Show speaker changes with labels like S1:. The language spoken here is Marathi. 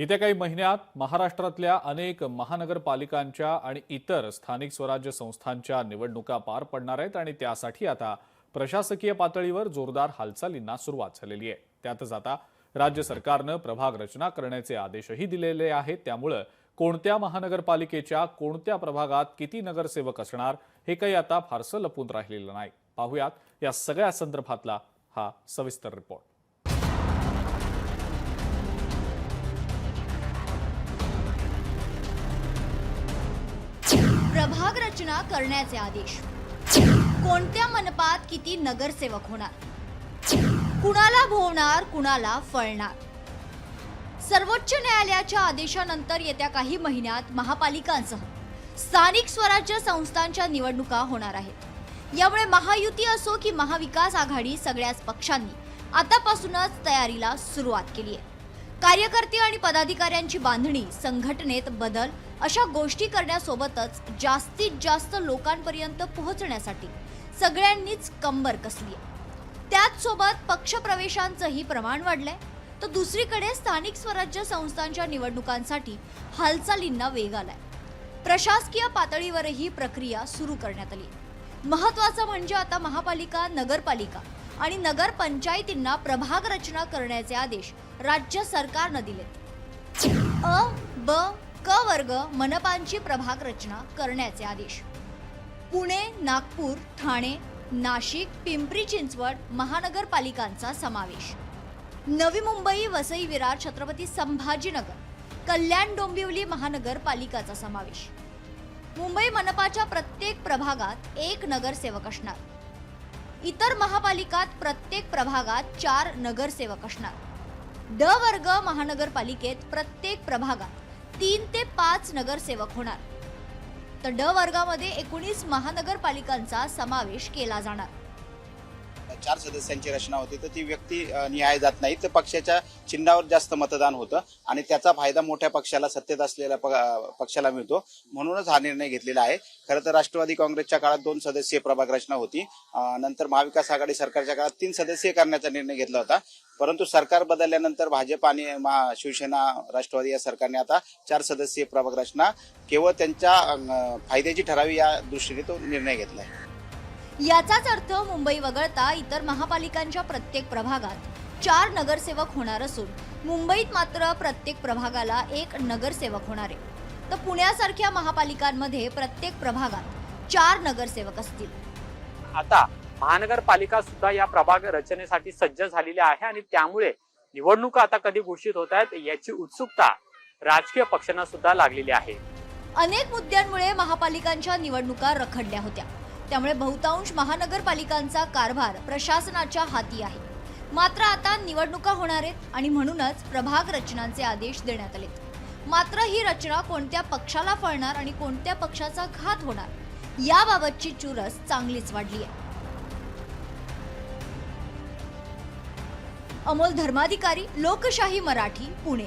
S1: येत्या काही महिन्यात महाराष्ट्रातल्या अनेक महानगरपालिकांच्या आणि इतर स्थानिक स्वराज्य संस्थांच्या निवडणुका पार पडणार आहेत आणि त्यासाठी आता प्रशासकीय पातळीवर जोरदार हालचालींना सुरुवात झालेली आहे. त्यातच आता राज्य सरकारनं प्रभाग रचना करण्याचे आदेशही दिलेले आहेत. त्यामुळं कोणत्या महानगरपालिकेच्या कोणत्या प्रभागात किती नगरसेवक असणार हे काही आता फारसं लपून राहिलेलं नाही. पाहुयात या सगळ्या संदर्भातला हा सविस्तर रिपोर्ट
S2: प्रभाग रचना करण्याचे आदेश. कोणत्या मनपात किती नगरसेवक होणार? कुणाला भोवणार कुणाला फळणार? सर्वोच्च न्यायालयाच्या आदेशानंतर येत्या काही महिन्यात महापालिकांसह स्थानिक स्वराज्य संस्थांच्या निवडणुका होणार आहेत. यामुळे महायुती असो की महाविकास आघाडी सगळ्याच पक्षांनी आतापासूनच तयारीला सुरुवात केली आहे. कार्यकर्ते आणि पदाधिकाऱ्यांची बांधणी संघटनेत बदल अशा गोष्टी करण्यासोबतच जास्तीत जास्त लोकांपर्यंत पोहोचण्यासाठी सगळ्यांनीच कंबर कसली आहे. त्याच सोबत पक्षप्रवेशांचंही प्रमाण वाढलंय. तर दुसरीकडे स्थानिक स्वराज्य संस्थांच्या निवडणुकांसाठी हालचालींना वेग आलाय. प्रशासकीय पातळीवरही प्रक्रिया सुरू करण्यात आली. महत्वाचं म्हणजे आता महापालिका नगरपालिका आणि नगरपंचायतींना प्रभाग रचना करण्याचे आदेश राज्य सरकारनं दिलेत अ ब क वर्ग मनपांची प्रभाग रचना करण्याचे आदेश. पुणे नागपूर ठाणे नाशिक पिंपरी चिंचवड महानगरपालिकांचा समावेश. नवी मुंबई वसई विरार छत्रपती संभाजीनगर कल्याण डोंबिवली महानगरपालिकाचा समावेश. मुंबई मनपाच्या प्रत्येक प्रभागात एक नगरसेवक असणार. इतर महापालिकात प्रत्येक प्रभागात चार नगरसेवक असणार. ड वर्ग महानगरपालिकेत प्रत्येक प्रभागात तीन ते पाच नगरसेवक होणार. तर ड वर्गामध्ये एकोणीस महानगरपालिकांचा समावेश केला जाणार.
S3: चार सदस्यांची रचना होती तर ती व्यक्ती न्याय निहाय जात नाही. तर पक्षाच्या चिन्हावर जास्त मतदान होतं आणि त्याचा फायदा मोठ्या पक्षाला सत्तेत असलेल्या प- पक्षाला मिळतो. म्हणूनच हा निर्णय घेतलेला आहे. खरं तर राष्ट्रवादी काँग्रेसच्या काळात दोन सदस्यीय प्रभाग रचना होती. नंतर महाविकास आघाडी सरकारच्या काळात तीन सदस्यीय करण्याचा निर्णय घेतला होता. परंतु सरकार बदलल्यानंतर भाजप आणि महा- शिवसेना राष्ट्रवादी या सरकारने आता चार सदस्यीय प्रभाग रचना केवळ त्यांच्या फायद्याची ठरावी या दृष्टीने तो निर्णय घेतला आहे.
S2: याचाच अर्थ मुंबई वगळता इतर महापालिकांच्या प्रत्येक प्रभागात चार नगरसेवक होणार असून मुंबईत मात्र प्रत्येक प्रभागाला एक नगरसेवक होणार आहे. तर पुण्यासारख्या महापालिकांमध्ये प्रत्येक प्रभागात चार नगरसेवक असतील.
S4: आता महानगरपालिका सुद्धा या प्रभाग रचनेसाठी सज्ज झालेली आहे आणि त्यामुळे निवडणुका आता कधी घोषित होत आहेत याची उत्सुकता राजकीय पक्षांना सुद्धा लागलेली आहे.
S2: अनेक मुद्द्यांमुळे महापालिकांच्या निवडणुका रखडल्या होत्या. त्यामुळे बहुतांश महानगरपालिकांचा कारभार प्रशासनाच्या हाती आहे. मात्र आता निवडणुका होणार आहेत आणि म्हणूनच प्रभाग रचनांचे आदेश देण्यात आलेत. मात्र ही रचना कोणत्या पक्षाला फळणार आणि कोणत्या पक्षाचा घात होणार याबाबतची चुरस चांगलीच वाढली आहे अमोल धर्माधिकारी लोकशाही मराठी पुणे.